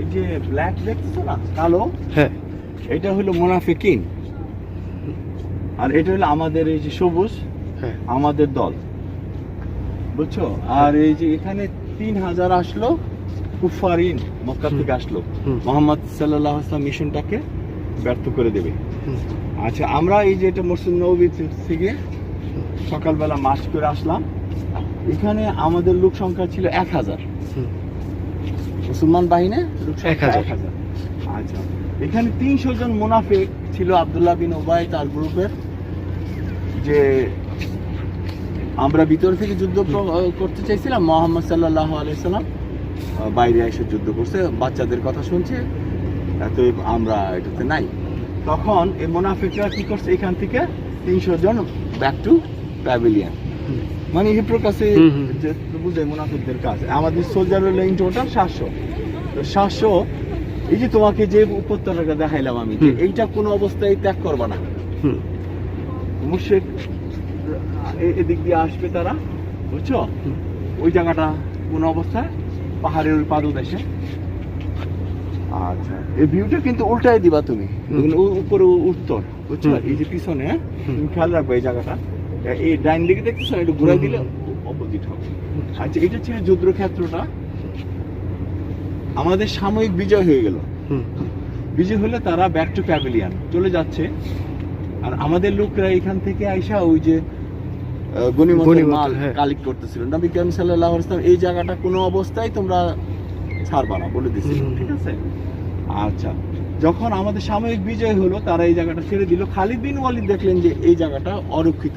এই যে ব্ল্যাক দেখছ না কালো? হ্যাঁ। এটা হলো মোনাফিকিন আর এটা হলো আমাদের এই যে সবুজ হ্যাঁ। আমাদের দল। বুঝছ? আর এই যে এখানে তিন হাজার আসলো কুফারিন মক্কা থেকে আসলো। মোহাম্মদ সাল্লাহ আসলাম মিশনটাকে ব্যর্থ করে দেবে। আচ্ছা আমরা এই যে এটা মসজিদ নবী থেকে সকালবেলা মার্চ করে আসলাম। এখানে আমাদের লোক সংখ্যা ছিল এক হাজার। মুসলমান বাহিনী এক হাজার। আচ্ছা। এখানে তিনশো জন মুনাফিক ছিল আব্দুল্লাহ বিন ওবাই তার গ্রুপের যে আমরা ভিতর থেকে যুদ্ধ করতে চাইছিলাম মোহাম্মদ সাল্লাহ আলাইসাল্লাম বাইরে এসে যুদ্ধ করছে বাচ্চাদের কথা শুনছে এত আমরা এটাতে নাই। তখন এই মুনাফিকরা কি করছে এখান থেকে? তিনশো জন ব্যাক টু প্যাভিলিয়ন। মানে এই প্রকাশে হ্যাঁ। হুম, হুম। যে বুঝে মুনাফিকদের কাজ। আমাদের সোলজার হলো ইন টোটাল সাতশো। তো সাতশো এই যে তোমাকে যে উপত্যকাটা দেখাইলাম আমি যে এইটা কোনো অবস্থায় ত্যাগ করবা না। মুর্শেক এদিক দিয়ে আসবে তারা বুঝছ? ওই জায়গাটা কোন অবস্থায় পাহাড়ের ওই পাদদেশে। আচ্ছা এই ভিউটা কিন্তু উল্টাই দিবা তুমি। উপরে উত্তর বুঝছ? এই যে পিছনে? তুমি খেয়াল রাখবে এই জায়গাটা। এই ডাইন দিকে একটু ঘুরে হুম। দিলে অপোজিট হবে। আচ্ছা এটা ছিল যুদ্ধক্ষেত্রটা আমাদের সাময়িক বিজয় হয়ে গেল। বিজয় হলে তারা ব্যাক টু প্যাভিলিয়ন চলে যাচ্ছে। আর আমাদের লোকরা এখান থেকে আইসা ওই যে গনিমতের মাল হ্যাঁ। কালেক্ট করতেছিল নবী কালাম সাল্লাল্লাহু আলাইহি ওয়াসাল্লাম এই জায়গাটা কোনো অবস্থায় তোমরা ছাড়বা না বলে দিছিল ঠিক আছে? আচ্ছা যখন আমাদের সাময়িক বিজয় হলো তারা এই জায়গাটা ছেড়ে দিল। খালিদ বিন ওয়ালিদ দেখলেন যে এই জায়গাটা অরক্ষিত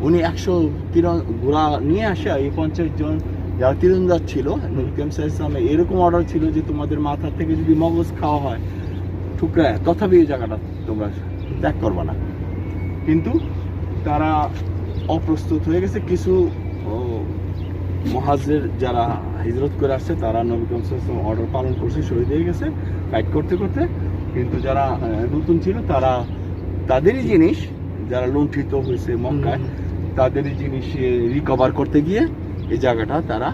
উনি একশো তীর ঘোড়া নিয়ে আসে, এই পঞ্চাশ জন যারা তীরন্দাজ ছিল কালাম সাল্লাল্লাহু এরকম অর্ডার ছিল যে তোমাদের মাথা থেকে যদি মগজ খাওয়া হয় ঠুকরা তথাপি এই জায়গাটা তোমরা ত্যাগ করবা না। কিন্তু তারা অপ্রস্তুত হয়ে গেছে। কিছু মহাজের যারা হিজরত করে আসছে, তারা নবী অর্ডার পালন করছে, শহীদ হয়ে গেছে ফাইট করতে করতে। কিন্তু যারা নতুন ছিল, তারা, তাদেরই জিনিস, যারা লুণ্ঠিত হয়েছে মক্কায় তাদেরই জিনিস রিকভার করতে গিয়ে এই জায়গাটা তারা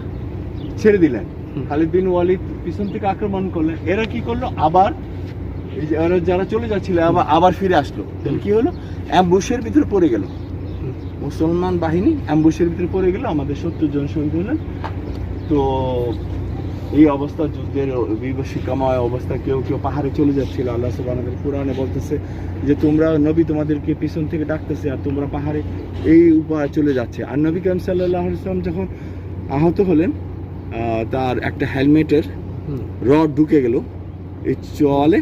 ছেড়ে দিলেন। খালিদ বিন ওয়ালিদ পিছন থেকে আক্রমণ করলেন। এরা কি করল? আবার যারা চলে যাচ্ছিল আবার আবার ফিরে আসলো। কি হলো? অ্যাম্বুশের ভিতরে পড়ে গেল। মুসলমান বাহিনী অ্যাম্বুশের ভিতরে পড়ে গেল। আমাদের সত্তর জন শহীদ হলেন। তো এই অবস্থা যুদ্ধের বিভীষিকাময় অবস্থা কেউ কেউ পাহাড়ে চলে যাচ্ছিল। আল্লাহ সুবহান কোরআনে বলতেছে যে তোমরা নবী তোমাদেরকে পিছন থেকে ডাকতেছে আর তোমরা পাহাড়ে এই উপায় চলে যাচ্ছে। আর নবী কালাম সাল্লাহ ইসলাম যখন আহত হলেন তার একটা হেলমেটের রড ঢুকে গেল এই চলে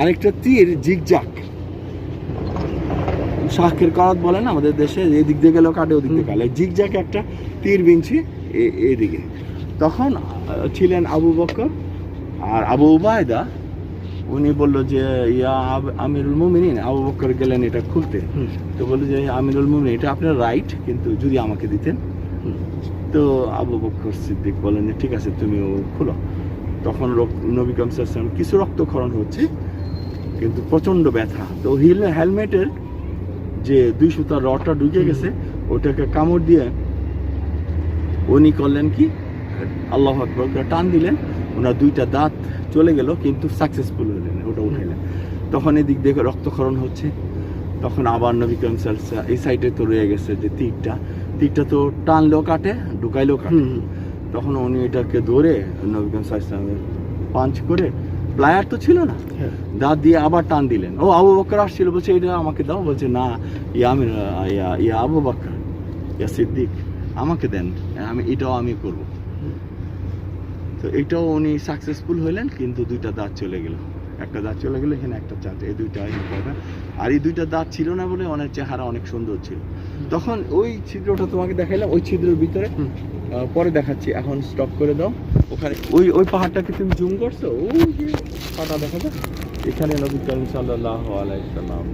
আরেকটা তীর জিগজাক শাকের করাত বলেন আমাদের দেশে এদিক দিয়ে গেলেও কাটে ওদিক দিয়ে। কালে জিগজাক একটা তীর বিনছি এদিকে। তখন ছিলেন আবু বকর। আর আবু উবায়দা উনি বলল যে ইয়া আমিরুল মুমিনিন আবু বকর গেলেন এটা খুলতে। তো বলল যে আমিরুল মুমিন এটা আপনার রাইট কিন্তু যদি আমাকে দিতেন। তো আবু বকর সিদ্দিক বলেন যে ঠিক আছে তুমি ও খুলো। তখন নবী ওয়াসাল্লাম কিছু রক্তক্ষরণ হচ্ছে কিন্তু প্রচণ্ড ব্যথা। তো হিল হেলমেটের যে দুই সুতার রডটা ঢুকে গেছে ওটাকে কামড় দিয়ে উনি করলেন কি? আল্লাহ আকবর করে টান দিলেন ওনার দুইটা দাঁত চলে গেল কিন্তু সাকসেসফুল হলেন ওটা উঠাইলেন। তখন এদিক দিয়ে রক্তক্ষরণ হচ্ছে। তখন আবার নবী সাল্লাল্লাহু এই সাইডে তো রয়ে গেছে যে তীরটা। তীরটা তো টানলেও কাটে ঢুকাইলেও কাটে। তখন উনি এটাকে ধরে নবী সাল্লাল্লাহু আলাইহি পাঞ্চ করে প্লায়ার তো ছিল না হ্যাঁ। দাঁত দিয়ে আবার টান দিলেন। ও আবু বকর আসছিল বলছে এটা আমাকে দাও। বলছে না ইয়া আমির ইয়া আবু বকর ইয়া সিদ্দিক আমাকে দেন আমি এটাও আমি করব। তো এটাও উনি সাকসেসফুল হলেন কিন্তু দুইটা দাঁত চলে গেল। একটা দাঁত চলে গেল এখানে একটা চাঁদ। এই দুইটা আর এই দুইটা দাঁত ছিল না বলে অনেক চেহারা অনেক সুন্দর ছিল। তখন ওই ছিদ্রটা তোমাকে দেখাইলাম ওই ছিদ্রের ভিতরে পরে দেখাচ্ছি। এখন স্টপ করে দাও। ওখানে ওই ওই পাহাড়টাকে তুমি জুম করছ? ওই যে পাটা দেখা যায়। এখানে নবী করিম সাল্লাহ আলাইসাল্লাম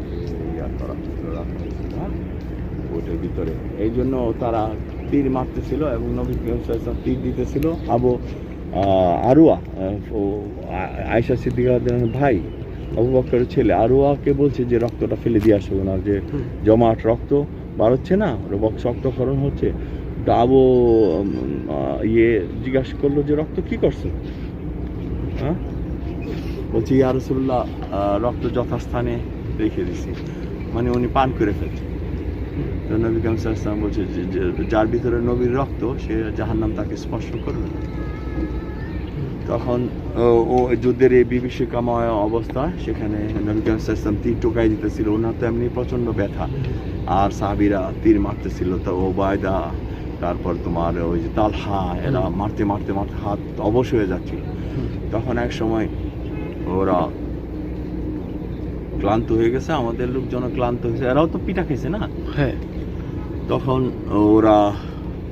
রাখা ওইটার ভিতরে। এই জন্য তারা তীর মারতেছিল এবং নবী করিম সাল্লাল্লাহু তীর দিতেছিল। আবু আরুয়া আয়েশা সিদ্দিকার ভাই, আবু বকরের ছেলে। আরুয়াকে বলছে যে, রক্তটা ফেলে দিয়ে আসো ওনার যে জমাট রক্ত বার হচ্ছে না রক্ত রক্তক্ষরণ হচ্ছে। আবু ইয়ে জিজ্ঞাসা করল যে, রক্ত কি করছ? হ্যাঁ? বলছি, ইয়া রসুল্লাহ রক্ত যথাস্থানে রেখে দিছি। মানে উনি পান করে ফেলছে। তো নবী কাম সাল্লাম বলছে যার ভিতরে নবীর রক্ত, সে জাহান্নাম তাকে স্পর্শ করবে না। তখন ও- যুদ্ধের এই বিভীষিকাময় অবস্থা সেখানে নবী তীর টোকাই দিতেছিল। ওনার তো এমনি প্রচণ্ড ব্যথা। আর সাহাবিরা তীর মারতেছিল। তো ও বায়দা তারপর তোমার ওই যে তালহা এরা মারতে মারতে মারতে হাত অবশ হয়ে যাচ্ছিল। তখন এক সময় ওরা ক্লান্ত হয়ে গেছে। আমাদের লোকজন ক্লান্ত হয়েছে। এরাও তো পিঠা খেয়েছে না? হ্যাঁ। তখন ওরা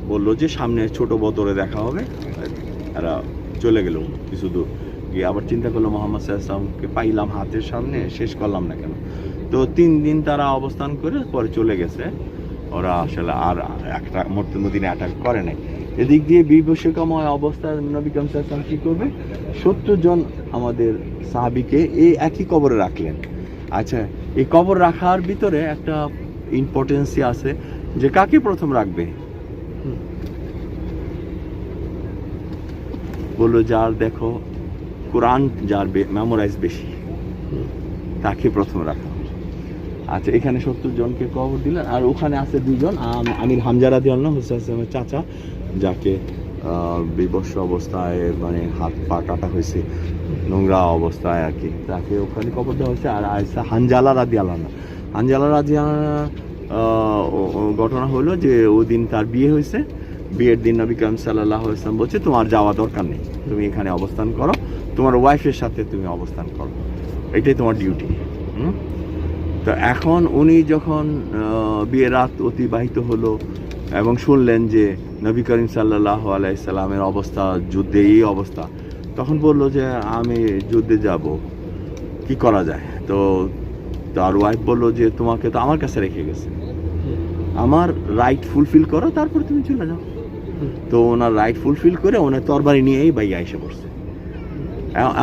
বলল যে সামনে ছোট বদরে দেখা হবে। এরা চলে গেল কিছু দূর। গিয়ে আবার চিন্তা করল, মোহাম্মদ সাল্লামকে পাইলাম হাতের সামনে, শেষ করলাম না কেন? তো তিন দিন তারা অবস্থান করে পরে চলে গেছে। ওরা আসলে আর একটা মূর্তি মদিনে অ্যাটাক করে নাই। এদিক দিয়ে বিভীষিকাময় অবস্থায় নবী কাম সাল্লাম কি করবে? সত্তর জন আমাদের সাহাবিকে এই একই কবরে রাখলেন। আচ্ছা এই কবর রাখার ভিতরে একটা ইম্পর্টেন্সি আছে যে কাকে প্রথম রাখবে? বলল, যার দেখো, কোরআন যার মেমোরাইজ বেশি। তাকে প্রথম রাখা আচ্ছা এখানে সত্তর জনকে কবর দিলেন, আর ওখানে আছে দুজন আম- আমির হামজারা দিয়াল হুসাইনের চাচা, যাকে বিবস্ব অবস্থায় মানে হাত পা কাটা হয়েছে, নোংরা অবস্থায় আর কি, তাকে ওখানে কবর দেওয়া হয়েছে, আর আছে হানজালা রাদি আলানা হানজালা রাদি ঘটনা হলো যে, ওদিন তার বিয়ে হয়েছে বিয়ের দিন নবী কালাম সাল্লাহ ইসলাম বলছে, তোমার যাওয়া দরকার নেই। তুমি এখানে অবস্থান করো। তোমার ওয়াইফের সাথে তুমি অবস্থান করো। এটাই তোমার ডিউটি তো এখন উনি যখন বিয়ের রাত অতিবাহিত হলো এবং শুনলেন যে নবী করিম সাল্লাহ আলাইসাল্লামের অবস্থা যুদ্ধে এই অবস্থা, তখন বলল যে, আমি যুদ্ধে যাব। কি করা যায়? তো তার ওয়াইফ বলল যে, তোমাকে তো আমার কাছে রেখে গেছে। আমার রাইট ফুলফিল করো, তারপর তুমি চলে যাও। তো ওনার রাইট ফুলফিল করে ওনার তরবারি নিয়েই বাইয়া এসে পড়ছে।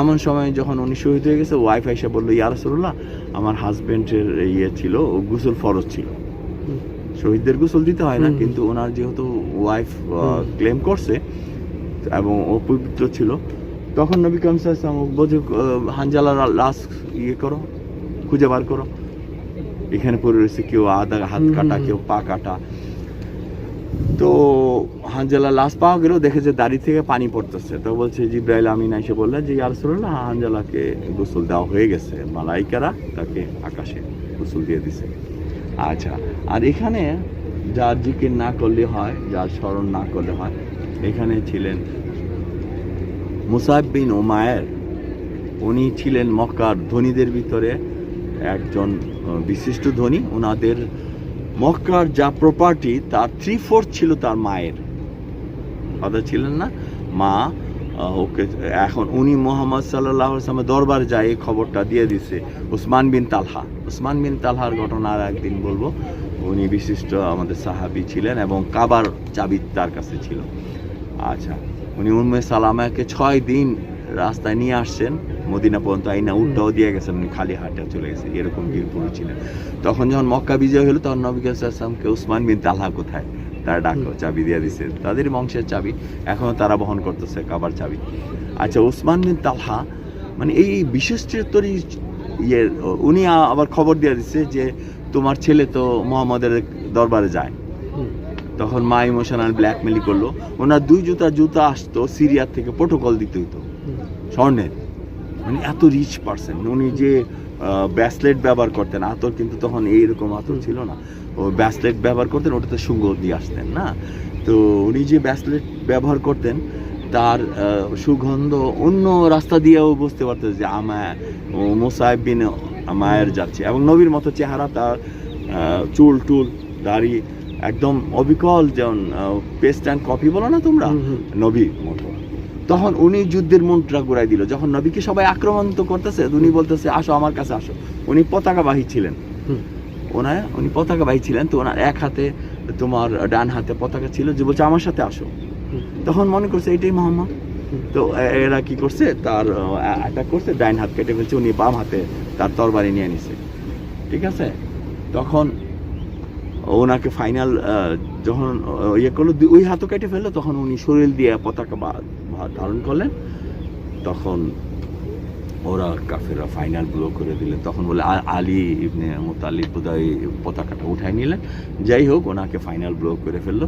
এমন সময় যখন উনি শহীদ হয়ে গেছে ওয়াইফ এসে বলল ইয়া রাসূলুল্লাহ আমার হাজবেন্ডের ইয়ে ছিল ও গোসল ফরজ ছিল। শহীদদের গোসল দিতে হয় না কিন্তু ওনার যেহেতু ওয়াইফ ক্লেম করছে এবং ও পবিত্র ছিল তখন নবী কাম বোঝে হানজালার লাশ ইয়ে করো খুঁজে বার করো। এখানে পড়ে রয়েছে কেউ আধা হাত কাটা কেউ পা কাটা। তো হানজালা লাশ পাওয়া গেল দেখে যে দাড়ি থেকে পানি পড়তেছে। তো বলছে জিব্রাইল আমিন এসে বললেন যে ইয়ারসুল্লাহ হানজালাকে গোসল দেওয়া হয়ে গেছে। মালাইকারা তাকে আকাশে গোসল দিয়ে দিছে। আচ্ছা আর এখানে যার জিকির না করলে হয়, যার স্মরণ না করলে হয়, এখানে ছিলেন মুসাইব বিন ওমায়ের উনি ছিলেন মক্কার ধনীদের ভিতরে একজন বিশিষ্ট ধনী। ওনাদের মক্কার যা প্রপার্টি তার থ্রি ফোর্থ ছিল তার মায়ের। কথা ছিলেন না? মা ওকে এখন উনি মোহাম্মদ সাল্লাহ আসলামের দরবার যায়, এই খবরটা দিয়ে দিছে উসমান বিন তালহা। উসমান বিন তালহার ঘটনা আর একদিন বলব। উনি বিশিষ্ট আমাদের সাহাবি ছিলেন এবং কাবার চাবি তার কাছে ছিল। আচ্ছা উনি উম্মে সালামাকে ছয় দিন রাস্তায় নিয়ে আসছেন। মদিনা পর্যন্ত আইনা উল্টাও দিয়ে গেছেন উনি খালি হাটে চলে গেছে এরকম বীর পুরুষ ছিলেন। তখন যখন মক্কা বিজয় হলো তখন নবী আসলামকে উসমান বিন তালহা কোথায়? তারা ডাকলো চাবি দিয়ে দিছে। তাদের বংশের চাবি এখনও তারা বহন করতেছে কাবার চাবি। আচ্ছা উসমান বিন তালহা মানে এই বিশেষ চরিত্রই ইয়ে উনি আবার খবর দিয়ে দিচ্ছে যে তোমার ছেলে তো মোহাম্মদের দরবারে যায়। তখন মা ইমোশনাল ব্ল্যাকমেলি করল। ওনার দুই জুতা জুতা আসতো সিরিয়ার থেকে প্রোটোকল দিতে হুম। স্বর্ণের। মানে এত রিচ পার্সন উনি যে ব্যাসলেট ব্যবহার করতেন আতর কিন্তু তখন এইরকম আতর ছিল না। ও ব্যাসলেট ব্যবহার করতেন ওটাতে সুঙ্গ দিয়ে আসতেন না? তো উনি যে ব্যাসলেট ব্যবহার করতেন তার সুগন্ধ অন্য রাস্তা দিয়েও বুঝতে পারতেন যে আমায় ও মোসাহেব বিন মায়ের যাচ্ছে। এবং নবীর মতো চেহারা তার চুল টুল দাড়ি একদম অবিকল যেমন পেস্ট অ্যান্ড কফি বলো না তোমরা? হুম, হুম। নবী মতো। তখন উনি যুদ্ধের মন্ত্রা ঘুরাই দিল। যখন নবীকে সবাই আক্রমণ তো করতেছে উনি বলতেছে আসো আমার কাছে আসো। উনি পতাকা পতাকাবাহী ছিলেন। ওনার উনি পতাকাবাহী ছিলেন তো ওনার এক হাতে তোমার ডান হাতে পতাকা ছিল যে বলছে আমার সাথে আসো। তখন মনে করছে এটাই মোহাম্মদ। তো এরা কি করছে তার অ্যাটাক করছে ডাইন হাত কেটে ফেলছে উনি বাম হাতে তার তরবারি নিয়ে নিছে। ঠিক আছে? তখন ওনাকে ফাইনাল যখন ইয়ে করল ওই হাতও কেটে ফেলল তখন উনি শরীর দিয়ে পতাকা বা- ধারণ করলেন, তখন ওরা কাফেররা ফাইনাল ব্লো করে দিলেন তখন বলে আলী ইবনে মোতালিব বোধহয় পতাকাটা উঠাই নিলেন। যাই হোক, ওনাকে ফাইনাল ব্লো করে ফেলল।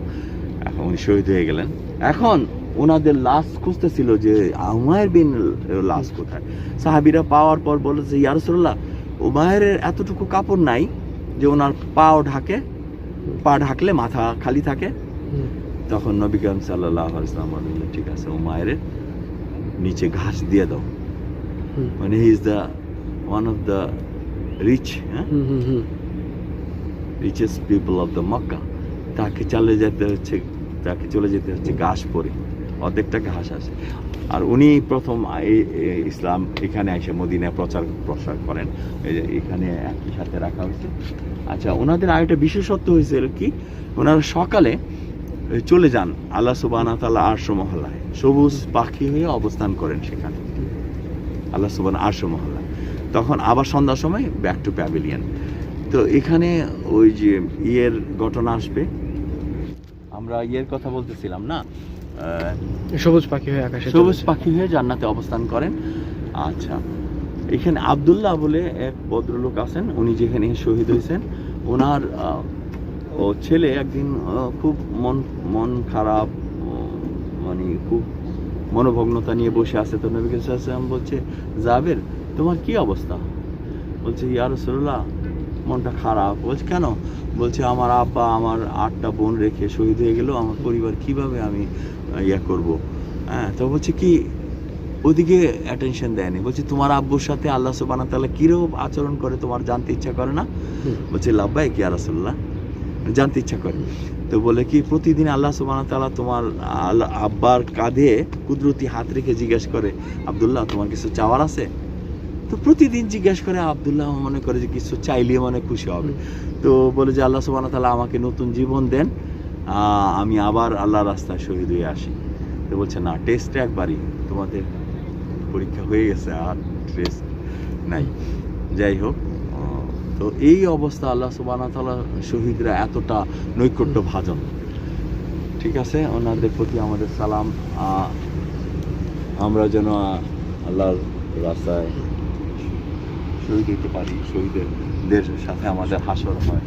এখন উনি শহীদ হয়ে গেলেন। এখন ওনাদের লাশ খুঁজতেছিল যে উমায়ের বিন লাশ কোথায়। সাহাবিরা পাওয়ার পর বলেছে ইয়ারসুল্লাহ উমায়ের এতটুকু কাপড় নাই যে ওনার পাও ঢাকে, পা ঢাকলে মাথা খালি থাকে। তখন নবী করিম সাল্লাহ ইসলাম বললেন ঠিক আছে ও মায়ের নিচে ঘাস দিয়ে দাও। মানে he is the one of the rich হ্যাঁ? Richest people of the Mecca তাকে চলে যেতে হচ্ছে তাকে চলে যেতে হচ্ছে ঘাস পরে। অর্ধেকটা ঘাস আছে। আর উনি প্রথম ইসলাম এখানে এসে মদিনায় প্রচার প্রসার করেন। এই যে এখানে একই সাথে রাখা হয়েছে। আচ্ছা ওনাদের আরেকটা বিশেষত্ব হয়েছিল কি? ওনারা সকালে চলে যান আল্লাহ সুবাহ তাল্লাহ আরশ মহল্লায়। সবুজ পাখি হয়ে অবস্থান করেন সেখানে। আল্লাহ সুবান আরশ মহল্লায়। তখন আবার সন্ধ্যার সময় ব্যাক টু প্যাভিলিয়ন তো এখানে ওই যে ইয়ের ঘটনা আসবে। আমরা ইয়ের কথা বলতেছিলাম না? সবুজ পাখি হয়ে আকাশে সবুজ পাখি হয়ে জান্নাতে অবস্থান করেন। আচ্ছা। এখানে আব্দুল্লাহ বলে এক ভদ্রলোক আছেন। উনি যেখানে শহীদ হয়েছেন। ওনার ও ছেলে একদিন খুব মন মন খারাপ মানে খুব মনোভগ্নতা নিয়ে বসে আছে। তো নবী সাল্লাম বলছে জাবের তোমার কি অবস্থা? বলছে ইয়া রাসূলুল্লাহ মনটা খারাপ। বলছে কেন? বলছে আমার আব্বা আমার আটটা বোন রেখে শহীদ হয়ে গেল আমার পরিবার কীভাবে আমি ইয়া করব? হ্যাঁ তো বলছে কি? ওদিকে অ্যাটেনশন দেয়নি। বলছে তোমার আব্বুর সাথে আল্লাহ সুবহানাহু ওয়া তাআলা কীরকম আচরণ করে তোমার জানতে ইচ্ছা করে না? বলছে লাভবাই কি রাসূলুল্লাহ জানতে ইচ্ছা করে। তো বলে কি, প্রতিদিন আল্লাহ সুবহানাহু তালা তোমার আল্লাহ আব্বার কাঁধে কুদরতি হাত রেখে জিজ্ঞেস করে, আবদুল্লাহ, তোমার কিছু চাওয়ার আছে? তো প্রতিদিন জিজ্ঞেস করে, আবদুল্লাহ মনে করে যে কিছু চাইলে মনে খুশি হবে। তো বলে যে, আল্লাহ সুবহানাহু তালা আমাকে নতুন জীবন দেন আমি আবার আল্লাহ রাস্তায় শহীদ হয়ে আসি। তো বলছে, না টেস্ট একবারই। তোমাদের পরীক্ষা হয়ে গেছে, আর টেস্ট নাই। যাই হোক তো এই অবস্থা আল্লাহ সুবহানাহু শহীদরা এতটা নৈকট্য ভাজন। ঠিক আছে? ওনাদের প্রতি আমাদের সালাম। আমরা যেন আল্লাহর রাস্তায় শহীদ হইতে পারি শহীদদের সাথে আমাদের হাসর হয়।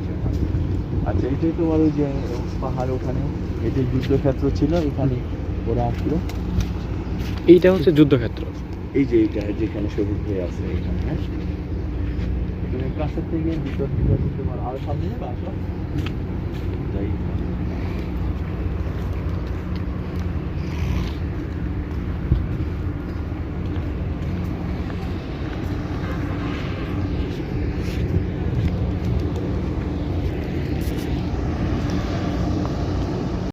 আচ্ছা এটাই তো বলো যে পাহাড় ওখানে এটাই যুদ্ধক্ষেত্র ছিল এখানে ওরা আসলো। এইটা হচ্ছে যুদ্ধক্ষেত্র। এই যে এইটা যেখানে শহীদ হয়ে আছে এখানে হ্যাঁ? এখানে কাছের থেকে ভিতর থেকে তোমার আরও সামনে যাবে আসো। যাই।